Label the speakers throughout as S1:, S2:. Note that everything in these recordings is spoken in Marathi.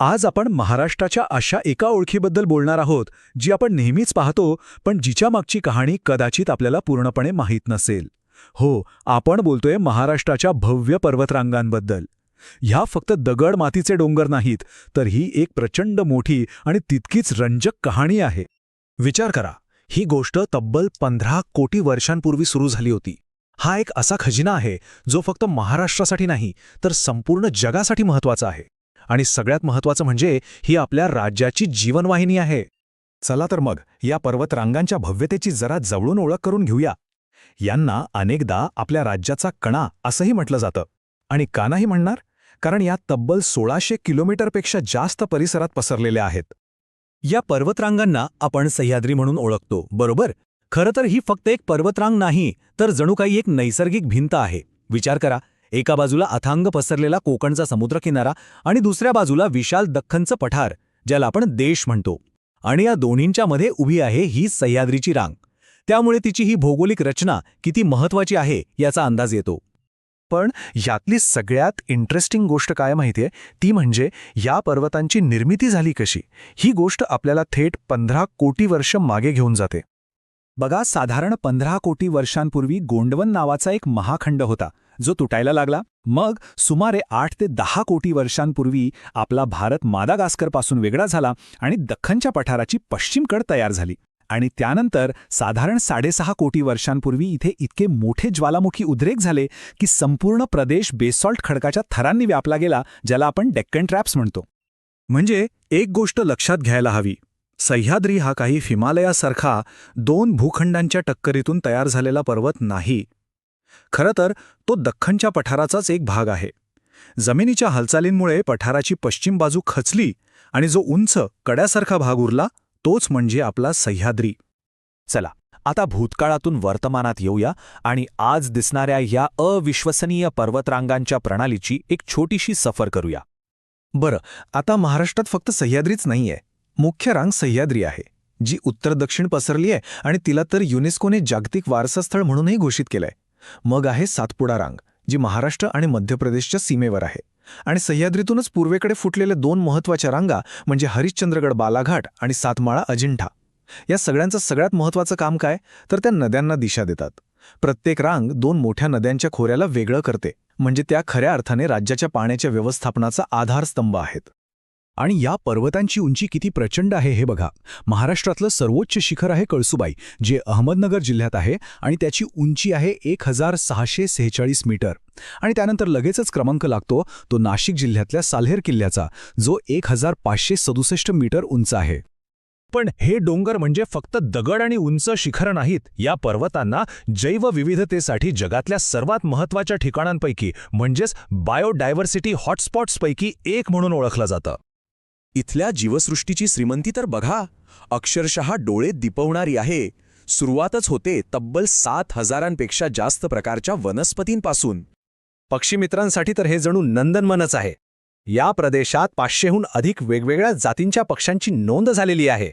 S1: आज आपण महाराष्ट्राच्या अशा एका ओळखीबद्दल बोलणार आहोत जी आपण नेहमीच पाहतो पण जिच्या मागची कहाणी कदाचित आपल्याला पूर्णपणे माहीत नसेल. हो आपण बोलतोय महाराष्ट्राच्या भव्य पर्वतरांगांबद्दल. ह्या फक्त दगड मातीचे डोंगर नाहीत तर ही एक प्रचंड मोठी आणि तितकीच रंजक कहाणी आहे.
S2: विचार करा ही गोष्ट तब्बल पंधरा कोटी वर्षांपूर्वी सुरू झाली होती. हा एक असा खजिना आहे जो फक्त महाराष्ट्रासाठी नाही तर संपूर्ण जगासाठी महत्त्वाचा आहे. आणि सगळ्यात महत्वाचं म्हणजे ही आपल्या राज्याची जीवनवाहिनी आहे. चला तर मग या पर्वतरांगांच्या भव्यतेची जरा जवळून ओळख करून घेऊया. यांना अनेकदा आपल्या राज्याचा कणा असंही म्हटलं जातं. आणि का नाही म्हणणार? कारण या तब्बल सोळाशे किलोमीटरपेक्षा जास्त परिसरात पसरलेल्या आहेत.
S3: या पर्वतरांगांना आपण सह्याद्री म्हणून ओळखतो बरोबर? खरं तर ही फक्त एक पर्वतरांग नाही तर जणू काही एक नैसर्गिक भिंत आहे. विचार करा. एका बाजूला अथांग पसरलेला कोकणचा समुद्रकिनारा आणि दुसऱ्या बाजूला विशाल दख्खनचं पठार ज्याला आपण देश म्हणतो. आणि या दोन्हींच्या मध्ये उभी आहे ही सह्याद्रीची रांग. त्यामुळे तिची ही भौगोलिक रचना किती महत्वाची आहे याचा अंदाज येतो.
S2: पण यातली सगळ्यात इंटरेस्टिंग गोष्ट काय माहितीये? ती म्हणजे या पर्वतांची निर्मिती झाली कशी? ही गोष्ट आपल्याला थेट पंधरा कोटी वर्ष मागे घेऊन जाते.
S1: बघा साधारण पंधरा कोटी वर्षांपूर्वी गोंडवन नावाचा एक महाखंड होता. जो तुटायला लागला. मग सुमारे आठ ते दहा कोटी वर्षांपूर्वी आपला भारत मादागास्करपासून वेगळा झाला आणि दख्खनच्या पठाराची पश्चिमकड तयार झाली. आणि त्यानंतर साधारण साडेसहा कोटी वर्षांपूर्वी इथे इतके मोठे ज्वालामुखी उद्रेक झाले की संपूर्ण प्रदेश बेसॉल्ट खडकाच्या थरांनी व्यापला गेला ज्याला आपण डेक्कन ट्रॅप्स म्हणतो.
S2: म्हणजे एक गोष्ट लक्षात घ्यायला हवी. सह्याद्री हा काही हिमालयासारखा दोन भूखंडांच्या टक्करीतून तयार झालेला पर्वत नाही. खरं तर तो दख्खनच्या पठाराचाच एक भाग आहे. जमिनीच्या हालचालींमुळे पठाराची पश्चिम बाजू खचली आणि जो उंच कड्यासारखा भाग उरला तोच म्हणजे आपला सह्याद्री.
S3: चला आता भूतकाळातून वर्तमानात येऊया आणि आज दिसणाऱ्या या अविश्वसनीय पर्वतरांगांच्या प्रणालीची एक छोटीशी सफर करूया.
S2: बरं आता महाराष्ट्रात फक्त सह्याद्रीच नाहीये. मुख्य रांग सह्याद्री आहे जी उत्तर दक्षिण पसरली आहे आणि तिला तर युनेस्कोने जागतिक वारसास्थळ म्हणूनही घोषित केलंय. मग आहे सातपुडा रांग जी महाराष्ट्र आणि मध्य प्रदेशच्या सीमेवर आहे. आणि सह्याद्रीतूनच पूर्वेकडे फुटलेल्या दोन महत्त्वाच्या रांगा म्हणजे हरिश्चंद्रगड बालाघाट आणि सातमाळा अजिंठा. या सगळ्यांचं सगळ्यात महत्वाचं काम काय? तर त्या नद्यांना दिशा देतात. प्रत्येक रांग दोन मोठ्या नद्यांच्या खोऱ्याला वेगळं करते. म्हणजे त्या खऱ्या अर्थाने राज्याच्या पाण्याच्या व्यवस्थापनाचा आधारस्तंभ आहेत.
S1: आणि या पर्वतांची उंची किती प्रचंड आहे हे बघा. महाराष्ट्रातलं सर्वोच्च शिखर आहे कळसुबाई जे अहमदनगर जिल्ह्यात आहे आणि त्याची उंची आहे एक हजार सहाशे सेहेचाळीस मीटर. आणि त्यानंतर लगेचच क्रमांक लागतो तो नाशिक जिल्ह्यातल्या साल्हेर किल्ल्याचा जो एक हजार पाचशे सदुसष्ट मीटर उंच आहे.
S2: पण हे डोंगर म्हणजे फक्त दगड आणि उंच शिखर नाहीत या पर्वतांना जैवविविधतेसाठी जगातल्या सर्वात महत्त्वाच्या ठिकाणांपैकी म्हणजेच बायोडायव्हर्सिटी हॉटस्पॉट्सपैकी एक म्हणून ओळखलं जातं.
S4: इथल्या जीवसृष्टीची श्रीमंती तर बघा. अक्षरशः डोळे दिपवणारी आहे. सुरुवातच होते तब्बल सात हजारांपेक्षा जास्त प्रकारच्या वनस्पतींपासून.
S2: पक्षीमित्रांसाठी तर हे जणू नंदनवनच आहे. या प्रदेशात पाचशेहून अधिक वेगवेगळ्या जातींच्या पक्ष्यांची नोंद झालेली आहे.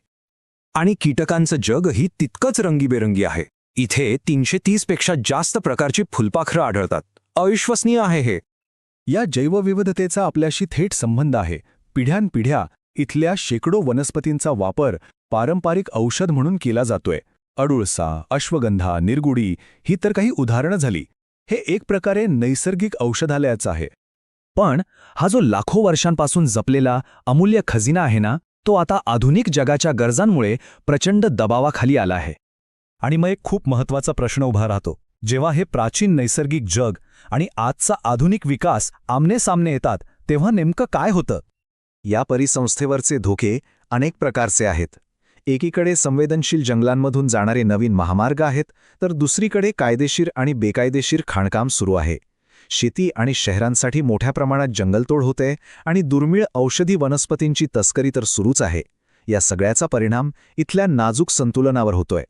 S1: आणि कीटकांचं जगही तितकंच रंगीबेरंगी आहे. इथे तीनशे तीसपेक्षा जास्त प्रकारची फुलपाखरं आढळतात. अविश्वसनीय आहे हे. या जैवविविधतेचा आपल्याशी थेट संबंध आहे. पिढ्यानपिढ्या इथल्या शेकडो वनस्पतींचा वापर पारंपरिक औषध म्हणून केला जातोय. अडुळसा अश्वगंधा निरगुडी ही तर काही उदाहरणं झाली. हे एक प्रकारे नैसर्गिक औषधालयाचं आहे. पण हा जो लाखो वर्षांपासून जपलेला अमूल्य खजिना आहे ना तो आता आधुनिक जगाच्या गरजांमुळे प्रचंड दबावाखाली आला आहे. आणि मग एक खूप महत्त्वाचा प्रश्न उभा राहतो. जेव्हा हे प्राचीन नैसर्गिक जग आणि आजचा आधुनिक विकास आमनेसामने येतात तेव्हा नेमकं काय होतं?
S2: या परिसंस्थेवरचे धोके अनेक प्रकारचे आहेत. एकीकडे संवेदनशील जंगलांमधून जाणारे नवीन महामार्ग आहेत तर दुसरीकडे कायदेशीर आणि बेकायदेशीर खाणकाम सुरू आहे. शेती आणि शहरांसाठी मोठ्या प्रमाणात जंगलतोड होते आणि दुर्मिळ औषधी वनस्पतींची तस्करी तर सुरूच आहे. या सगळ्याचा परिणाम इथल्या नाजूक संतुलनावर होतोय.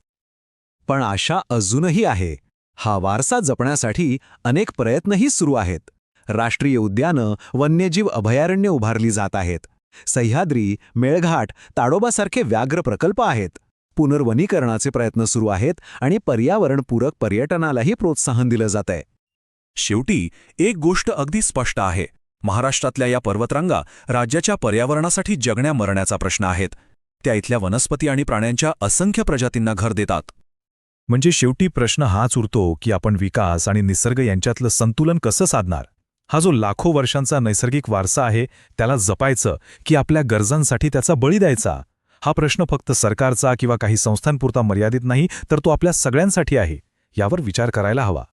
S3: पण आशा अजूनही आहे. हा वारसा जपण्यासाठी अनेक प्रयत्नही सुरू आहेत. राष्ट्रीय उद्यानं वन्यजीव अभयारण्य उभारली जात आहेत. सह्याद्री मेळघाट ताडोबासारखे व्याघ्र प्रकल्प आहेत. पुनर्वनीकरणाचे प्रयत्न सुरू आहेत आणि पर्यावरणपूरक पर्यटनालाही प्रोत्साहन दिलं जात आहे
S4: शेवटी एक गोष्ट अगदी स्पष्ट आहे.
S1: महाराष्ट्रातल्या या पर्वतरांगा राज्याच्या पर्यावरणासाठी जगण्या मरण्याचा प्रश्न आहेत. त्या इथल्या वनस्पती आणि प्राण्यांच्या असंख्य प्रजातींना घर देतात.
S2: म्हणजे शेवटी प्रश्न हाच उरतो की आपण विकास आणि निसर्ग यांच्यातलं संतुलन कसं साधणार? हा जो लाखो वर्षांचा नैसर्गिक वारसा आहे त्याला जपायचं की आपल्या गरजांसाठी त्याचा बळी द्यायचा? हा प्रश्न फक्त सरकारचा किंवा काही संस्थांपुरता मर्यादित नाही तर तो आपल्या सगळ्यांसाठी आहे यावर विचार करायला हवा.